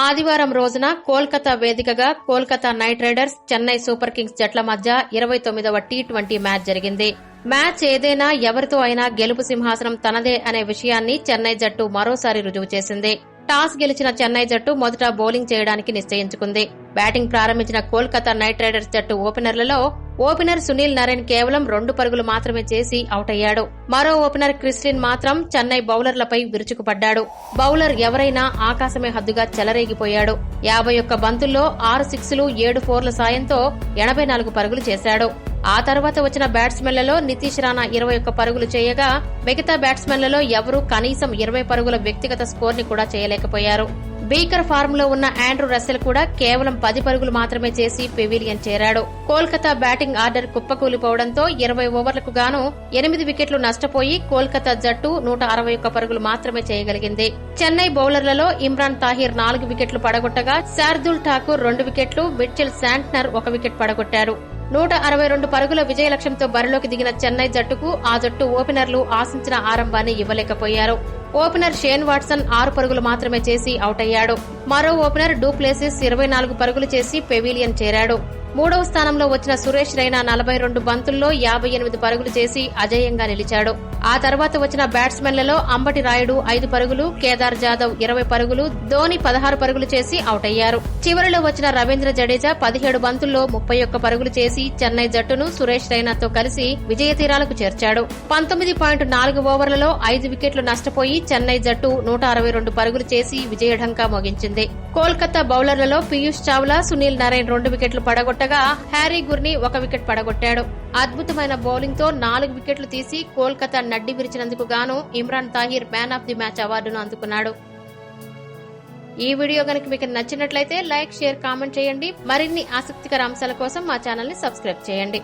ఆదివారం రోజున కోల్కతా వేదికగా Kolkata knight riders Chennai super kings జట్ల మధ్య ఇరవై తొమ్మిదవ టీ ట్వంటీ మ్యాచ్ జరిగింది. మ్యాచ్ ఏదైనా ఎవరితో అయినా గెలుపు సింహాసనం తనదే అనే విషయాన్ని చెన్నై జట్టు మరోసారి రుజువు చేసింది. టాస్ గెలిచిన చెన్నై జట్టు మొదట బౌలింగ్ చేయడానికి నిశ్చయించుకుంది. బ్యాటింగ్ ప్రారంభించిన కోల్కతా నైట్ రైడర్స్ జట్టు ఓపెనర్లలో ఓపెనర్ సునీల్ నరేన్ కేవలం రెండు పరుగులు మాత్రమే చేసి అవుట్ అయ్యాడు మరో ఓపెనర్ క్రిస్లిన్ మాత్రం చెన్నై బౌలర్లపై విరుచుకుపడ్డాడు. బౌలర్ ఎవరైనా ఆకాశమే హద్దుగా చెలరేగిపోయాడు. యాభై ఒక్క బంతుల్లో ఆరు సిక్స్లు ఏడు ఫోర్ల సాయంతో ఎనభై నాలుగు పరుగులు చేశాడు. ఆ తర్వాత వచ్చిన బ్యాట్స్మెన్లలో నితీష్ రాణా ఇరవై ఒక్క పరుగులు చేయగా మిగతా బ్యాట్స్మెన్లలో ఎవరూ కనీసం ఇరవై పరుగుల వ్యక్తిగత స్కోర్ని కూడా చేయలేకపోయారు. బీకర్ ఫార్మ్లో ఉన్న ఆండ్రూ రసెల్ కూడా కేవలం పది పరుగులు మాత్రమే చేసి పెవిలియన్ చేరాడు. కోల్కతా బ్యాటింగ్ ఆర్డర్ కుప్పకూలిపోవడంతో ఇరవై ఓవర్లకు గాను ఎనిమిది వికెట్లు నష్టపోయి కోల్కతా జట్టు నూట అరవై ఒక్క పరుగులు మాత్రమే చేయగలిగింది. చెన్నై బౌలర్లలో ఇమ్రాన్ తాహిర్ నాలుగు వికెట్లు పడగొట్టగా శార్దుల్ ఠాకూర్ రెండు వికెట్లు మిట్చెల్ శాంట్నర్ ఒక వికెట్ పడగొట్టారు. నూట అరవై రెండు పరుగుల విజయ లక్ష్యంతో బరిలోకి దిగిన చెన్నై జట్టుకు ఆ జట్టు ఓపెనర్లు ఆశించిన ఆరంభాన్ని ఇవ్వలేకపోయారు. ఓపెనర్ షేన్ వాట్సన్ ఆరు పరుగులు మాత్రమే చేసి అవుట్ అయ్యాడు మరో ఓపెనర్ డూప్లేసిస్ ఇరవై నాలుగు పరుగులు చేసి పెవిలియన్ చేరాడు. మూడవ స్థానంలో వచ్చిన సురేష్ రైనా నలభై రెండు బంతుల్లో యాభై ఎనిమిది పరుగులు చేసి అజేయంగా నిలిచాడు. ఆ తర్వాత వచ్చిన బ్యాట్స్మెన్లలో అంబటి రాయుడు ఐదు పరుగులు కేదార్ జాదవ్ ఇరవై పరుగులు ధోని పదహారు పరుగులు చేసి అవుట్ అయ్యారు చివరిలో వచ్చిన రవీంద్ర జడేజా పదిహేడు బంతుల్లో ముప్పై ఒక్క పరుగులు చేసి చెన్నై జట్టును సురేష్ రైనాతో కలిసి విజయ తీరాలకు చేర్చాడు. పంతొమ్మిది పాయింట్ నాలుగు ఓవర్లలో ఐదు వికెట్లు నష్టపోయి చెన్నై జట్టు నూట అరవై రెండు పరుగులు చేసి విజయఢంకా మోగించింది. కోల్కతా బౌలర్లలో పీయూష్ చావ్లా సునీల్ నారాయణ రెండు వికెట్లు కొట్టగా హ్యారీ గుర్ని ఒక వికెట్ పడగొట్టాడు. అద్భుతమైన బౌలింగ్తో నాలుగు వికెట్లు తీసి కోల్కతా నడ్డి విరిచినందుకు గాను Imran Tahir man of the match అవార్డును అందుకున్నాడు. ఈ వీడియో కనుక మీకు నచ్చినట్లయితే లైక్ షేర్ కామెంట్ చేయండి. మరిన్ని ఆసక్తికర అంశాల కోసం మా ఛానల్ని సబ్స్క్రైబ్ చేయండి.